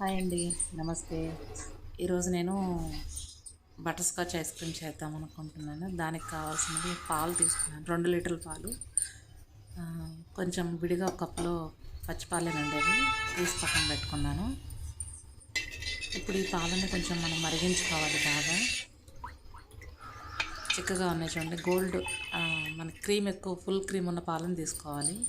Hi అండి. నమస్తే. ఈరోజు నేను బటర్ స్కాచ్ ఐస్ క్రీమ్ చేద్దాం అనుకుంటున్నాను. దానికి కావాల్సినవి పాలు తీసుకున్నాను. రెండు లీటర్ల పాలు. కొంచెం విడిగా ఒక కప్లో పచ్చిపాలేనండి అవి తీసి పక్కన పెట్టుకున్నాను. ఇప్పుడు ఈ పాలని కొంచెం మనం మరిగించుకోవాలి బాగా. చిక్కగా ఉన్నాయి చూడండి. గోల్డ్ మన క్రీమ్ ఎక్కువ ఫుల్ క్రీమ్ ఉన్న పాలను తీసుకోవాలి.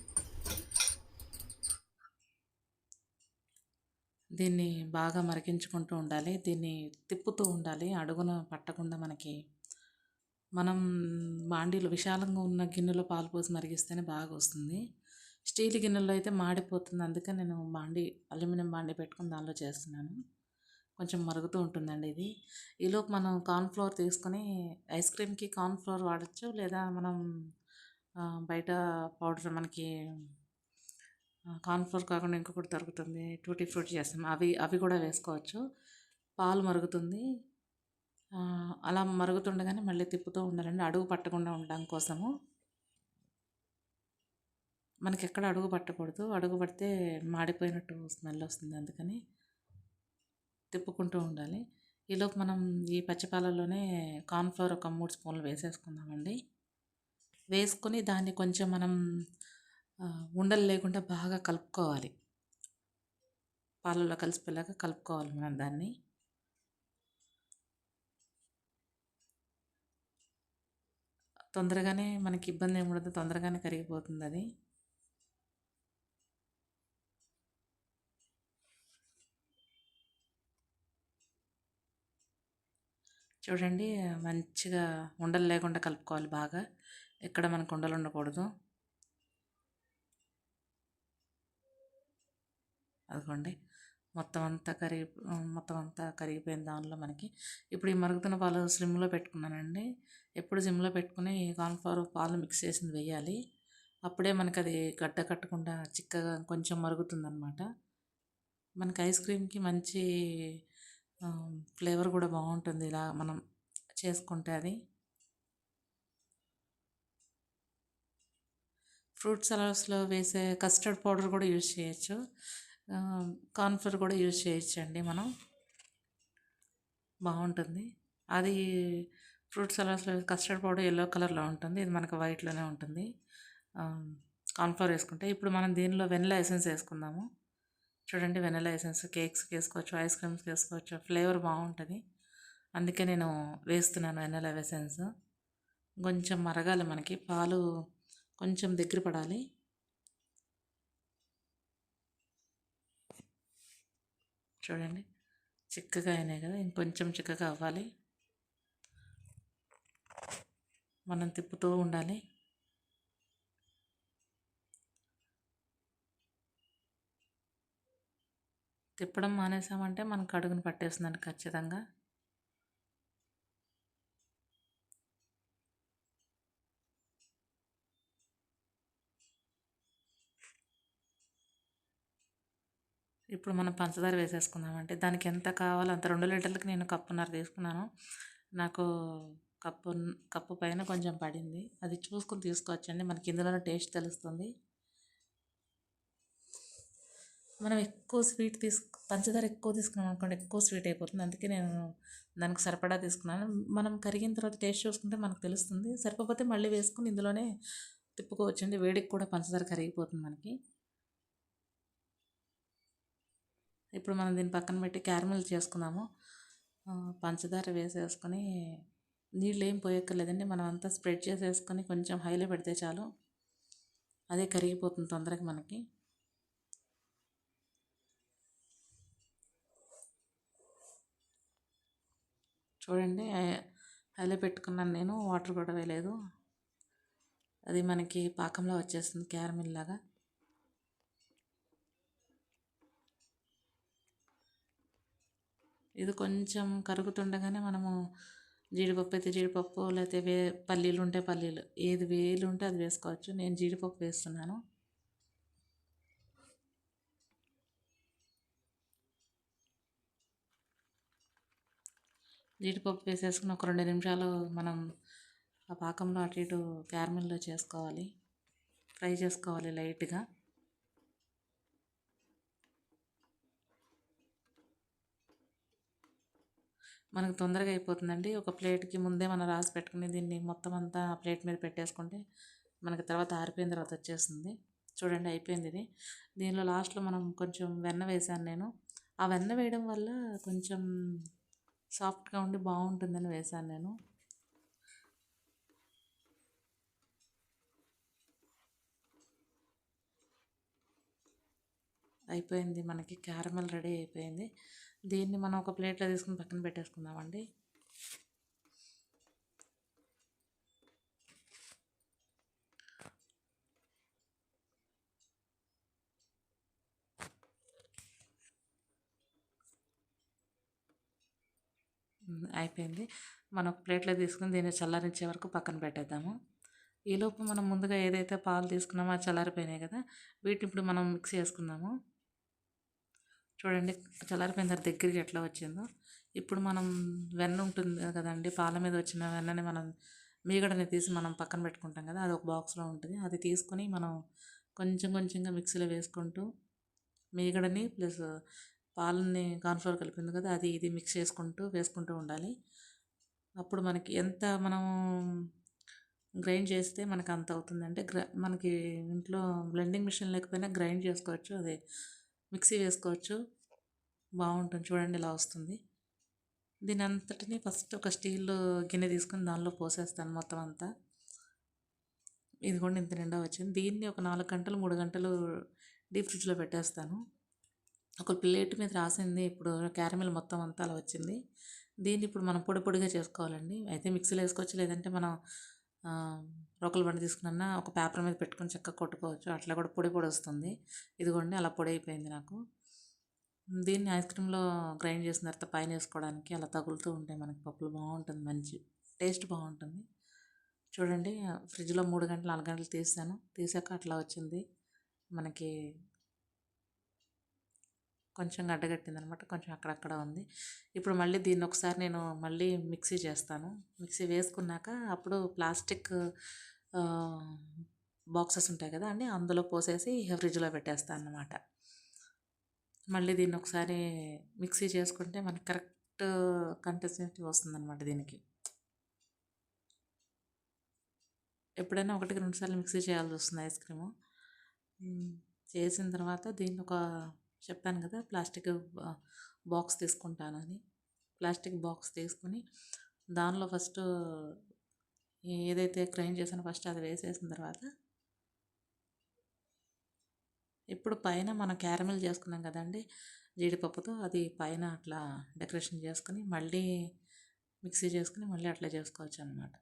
దీన్ని బాగా మరిగించుకుంటూ ఉండాలి. దీన్ని తిప్పుతూ ఉండాలి. అడుగున పట్టకుండా మనకి మనం బాండీలు విశాలంగా ఉన్న గిన్నెలో పాలు పోసి మరిగిస్తేనే బాగా వస్తుంది. స్టీల్ గిన్నెలో అయితే మాడిపోతుంది. అందుకే నేను బాండీ అల్యూమినియం బాండీ పెట్టుకుని దానిలో చేస్తున్నాను. కొంచెం మరుగుతూ ఉంటుందండి ఇది. ఈలోపు మనం కార్న్ఫ్లోర్ తీసుకొని ఐస్ క్రీమ్కి కార్న్ఫ్లోర్ వాడచ్చు. లేదా మనం బయట పౌడర్ మనకి కార్న్ఫ్లోర్ కాకుండా ఇంకొకటి దొరుకుతుంది. టూటీ ఫ్రూట్ చేస్తాం. అవి అవి కూడా వేసుకోవచ్చు. పాలు మరుగుతుంది. అలా మరుగుతుండగానే మళ్ళీ తిప్పుతూ ఉండాలండి. అడుగు పట్టకుండా ఉండడం కోసము. మనకి ఎక్కడ అడుగు పట్టకూడదు. అడుగు పడితే మాడిపోయినట్టు స్మెల్ వస్తుంది. అందుకని తిప్పుకుంటూ ఉండాలి. ఈలోపు మనం ఈ పచ్చిపాలలోనే కార్న్ఫ్లోర్ ఒక మూడు స్పూన్లు వేసేసుకుందామండి. వేసుకొని దాన్ని కొంచెం మనం ఉండలు లేకుండా బాగా కలుపుకోవాలి. పాలలో కలిసిపోయేలాగా కలుపుకోవాలి మనం దాన్ని. తొందరగానే మనకి ఇబ్బంది ఏమి ఉండదు తొందరగానే కరిగిపోతుంది అది. చూడండి మంచిగా ఉండలు లేకుండా కలుపుకోవాలి బాగా. ఎక్కడ మనకు ఉండలు ఉండకూడదు. అదిగోండి. మొత్తం అంతా కరిగి మొత్తం అంతా కరిగిపోయిన దానిలో మనకి ఇప్పుడు ఈ మరుగుతున్న పాలు స్లిమ్లో పెట్టుకున్నానండి. ఎప్పుడు సిమ్లో పెట్టుకుని కార్న్ఫ్లవర్ పాలు మిక్స్ చేసింది వేయాలి. అప్పుడే మనకి అది గడ్డ కట్టకుండా చిక్కగా కొంచెం మరుగుతుందన్నమాట. మనకి ఐస్ క్రీమ్కి మంచి ఫ్లేవర్ కూడా బాగుంటుంది ఇలా మనం చేసుకుంటే అది. ఫ్రూట్ సలాడ్స్లో వేసే కస్టర్డ్ పౌడర్ కూడా యూజ్ చేయొచ్చు. కార్న్ఫ్లవర్ కూడా యూజ్ చేయొచ్చండి మనం. బాగుంటుంది. అది ఫ్రూట్ సలాడ్స్లో కస్టర్డ్ పౌడర్ ఎల్లో కలర్లో ఉంటుంది. ఇది మనకు వైట్లోనే ఉంటుంది. కార్న్ఫ్లవర్ వేసుకుంటే ఇప్పుడు మనం దీనిలో వెనిలా ఎసెన్స్ వేసుకుందాము. చూడండి వెనిలా ఎసెన్స్ కేక్స్కి వేసుకోవచ్చు ఐస్ క్రీమ్స్కి వేసుకోవచ్చు ఫ్లేవర్ బాగుంటుంది. అందుకే నేను వేస్తున్నాను వెనిలా ఎసెన్స్. కొంచెం మరగాలి మనకి పాలు కొంచెం దగ్గర పడాలి. చూడండి. చిక్కగా అయినాయి కదా ఇంకొంచెం చిక్కగా అవ్వాలి. మనం తిప్పుతూ ఉండాలి. తిప్పడం మానేసామంటే మనకు అడుగును పట్టేస్తుందండి ఖచ్చితంగా. ఇప్పుడు మనం పంచదార వేసేసుకుందామంటే దానికి ఎంత కావాలో అంత రెండు లీటర్లకి నేను కప్పున్నర తీసుకున్నాను. నాకు కప్పు కప్పు పైన కొంచెం పడింది. అది చూసుకుని తీసుకోవచ్చండి. మనకి ఇందులోనే టేస్ట్ తెలుస్తుంది. మనం ఎక్కువ స్వీట్ తీసుకు పంచదార ఎక్కువ తీసుకున్నాం అనుకోండి ఎక్కువ స్వీట్ అయిపోతుంది. అందుకే నేను దానికి సరిపడా తీసుకున్నాను. మనం కరిగిన తర్వాత టేస్ట్ చూసుకుంటే మనకు తెలుస్తుంది. సరిపోతే మళ్ళీ వేసుకుని ఇందులోనే తిప్పుకోవచ్చండి. వేడికి కూడా పంచదార కరిగిపోతుంది మనకి. ఇప్పుడు మనం దీన్ని పక్కన పెట్టి క్యారమెల్ చేసుకుందాము. పంచదార వేసేసుకొని నీళ్ళు ఏం పోయక్కర్లేదండి. మనం అంతా స్ప్రెడ్ చేసేసుకొని కొంచెం హైలో పెడితే చాలు. అదే కరిగిపోతుంది తొందరగా మనకి. చూడండి హైలో పెట్టుకున్నాను నేను. వాటర్ కూడా వేయలేదు. అది మనకి పాకంలో వచ్చేస్తుంది క్యారమిల్ లాగా. ఇది కొంచెం కరుగుతుండగానే మనము జీడిపప్పు అయితే జీడిపప్పు లేకపోతే వే పల్లీలు ఉంటే పల్లీలు. ఏది వేలు ఉంటే అది వేసుకోవచ్చు. నేను జీడిపప్పు వేస్తున్నాను. జీడిపప్పు వేసేసుకుని ఒక రెండు నిమిషాలు మనం ఆ పాకంలో అటు ఇటు క్యారమిల్లో చేసుకోవాలి. ఫ్రై చేసుకోవాలి లైట్గా. మనకు తొందరగా అయిపోతుందండి. ఒక ప్లేట్కి ముందే మనం రాసి పెట్టుకుని దీన్ని మొత్తం అంతా ఆ ప్లేట్ మీద పెట్టేసుకుంటే మనకి తర్వాత ఆరిపోయిన తర్వాత వచ్చేస్తుంది. చూడండి అయిపోయింది ఇది. దీనిలో లాస్ట్లో మనం కొంచెం వెన్న వేసాను నేను. ఆ వెన్న వేయడం వల్ల కొంచెం సాఫ్ట్గా ఉండి బాగుంటుందని వేసాను నేను. అయిపోయింది మనకి. క్యారమల్ రెడీ అయిపోయింది. దీన్ని మనం ఒక ప్లేట్లో తీసుకుని పక్కన పెట్టేసుకుందామండి. అయిపోయింది. మనం ఒక ప్లేట్లో తీసుకుని దీన్ని చల్లారించే వరకు పక్కన పెట్టేద్దాము. ఈలోపు మనం ముందుగా ఏదైతే పాలు తీసుకున్నామో అది చల్లారిపోయినాయి కదా వీటిని ఇప్పుడు మనం మిక్స్ చేసుకుందాము. చూడండి చల్లారిపోయిన తర్వాత దగ్గరికి ఎట్లా వచ్చిందో. ఇప్పుడు మనం వెన్న ఉంటుంది కదండి పాల మీద వచ్చిన వెన్నని మనం మీగడని తీసి మనం పక్కన పెట్టుకుంటాం కదా అది ఒక బాక్స్లో ఉంటుంది. అది తీసుకొని మనం కొంచెం కొంచెంగా మిక్సీలో వేసుకుంటూ మీగడని ప్లస్ పాలని కార్న్ఫ్లోర్ కలిపింది కదా అది ఇది మిక్స్ చేసుకుంటూ వేసుకుంటూ ఉండాలి. అప్పుడు మనకి ఎంత మనం గ్రైండ్ చేస్తే మనకు అంత అవుతుందంటే గ్ర మనకి ఇంట్లో బ్లెండింగ్ మిషన్ లేకపోయినా గ్రైండ్ చేసుకోవచ్చు అదే మిక్సీ వేసుకోవచ్చు. బాగుంటుంది. చూడండి ఇలా వస్తుంది. దీని అంతటిని ఫస్ట్ ఒక స్టీల్ గిన్నె తీసుకొని దానిలో పోసేస్తాను మొత్తం అంతా. ఇది కూడా ఇంత నిండా వచ్చింది. దీన్ని ఒక నాలుగు గంటలు మూడు గంటలు డీప్ ఫ్రిడ్జ్లో పెట్టేస్తాను. ఒక ప్లేట్ మీద రాసింది ఇప్పుడు క్యారమిల్ మొత్తం అంతా అలా వచ్చింది. దీన్ని ఇప్పుడు మనం పొడి పొడిగా చేసుకోవాలండి. అయితే మిక్సీలో వేసుకోవచ్చు. లేదంటే మనం రోకల బండి తీసుకున్న ఒక పేపర్ మీద పెట్టుకొని చక్కగా కొట్టుకోవచ్చు. అట్లా కూడా పొడి పొడి వస్తుంది. ఇదిగోండి అలా పొడి అయిపోయింది నాకు. దీన్ని ఐస్ క్రీమ్లో గ్రైండ్ చేసిన తర్వాత పైన వేసుకోవడానికి అలా తగులుతూ ఉంటాయి మనకి పప్పులు. బాగుంటుంది మంచి టేస్ట్ బాగుంటుంది. చూడండి ఫ్రిడ్జ్లో మూడు గంటలు నాలుగు గంటలు తీసాను. తీసాక అట్లా వచ్చింది. మనకి కొంచెం గడ్డగట్టింది అనమాట కొంచెం అక్కడక్కడ ఉంది. ఇప్పుడు మళ్ళీ దీన్ని ఒకసారి నేను మళ్ళీ మిక్సీ చేస్తాను. మిక్సీ వేసుకున్నాక అప్పుడు ప్లాస్టిక్ బాక్సెస్ ఉంటాయి కదా అండి అందులో పోసేసి ఫ్రిడ్జ్లో పెట్టేస్తాను అనమాట మళ్ళీ దీన్ని ఒకసారి మిక్సీ చేసుకుంటే మనకి కరెక్ట్ కన్సిస్టెన్సీ వస్తుందన్నమాట దీనికి. ఎప్పుడైనా ఒకటికి రెండుసార్లు మిక్సీ చేయాల్సి వస్తుంది ఐస్ క్రీము. చేసిన తర్వాత దీన్ని ఒక చెప్పాను కదా ప్లాస్టిక్ బాక్స్ తీసుకుంటానని. ప్లాస్టిక్ బాక్స్ తీసుకుని దానిలో ఫస్ట్ ఏదైతే క్రైమ్ చేసానో ఫస్ట్ అది వేసేసిన తర్వాత ఇప్పుడు పైన మనం క్యారమిల్ చేసుకున్నాం కదండి జీడిపప్పుతో అది పైన అట్లా డెకరేషన్ చేసుకుని మళ్ళీ మిక్సీ చేసుకుని మళ్ళీ అట్లా చేసుకోవచ్చు అనమాట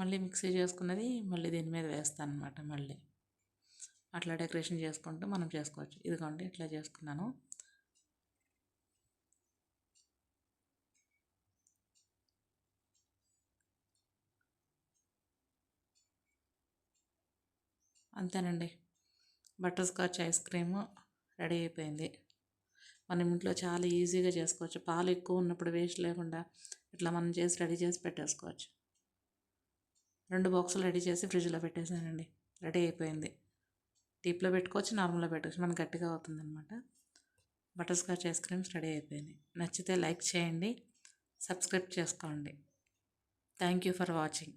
మళ్ళీ మిక్సీ చేసుకున్నది మళ్ళీ దీని మీద వేస్తాను అనమాట మళ్ళీ. అట్లా డెకరేషన్ చేసుకుంటూ మనం చేసుకోవచ్చు. ఇదిగోండి ఇట్లా చేసుకున్నాను. అంతేనండి. Butterscotch ice cream ready అయిపోయింది. మనం ఇంట్లో చాలా ఈజీగా చేసుకోవచ్చు. పాలు ఎక్కువ ఉన్నప్పుడు వేస్ట్ లేకుండా ఇట్లా మనం చేసి రెడీ చేసి పెట్టేసుకోవచ్చు. రెండు బాక్సులు రెడీ చేసి ఫ్రిడ్జ్లో పెట్టేసానండి. రెడీ అయిపోయింది. డీప్లో పెట్టుకోవచ్చు నార్మల్గా పెట్టుకోవచ్చు. మనకి గట్టిగా అవుతుంది అనమాట butterscotch ice creams ready అయిపోయింది నచ్చితే లైక్ చేయండి సబ్స్క్రైబ్ చేసుకోండి. Thank you for watching.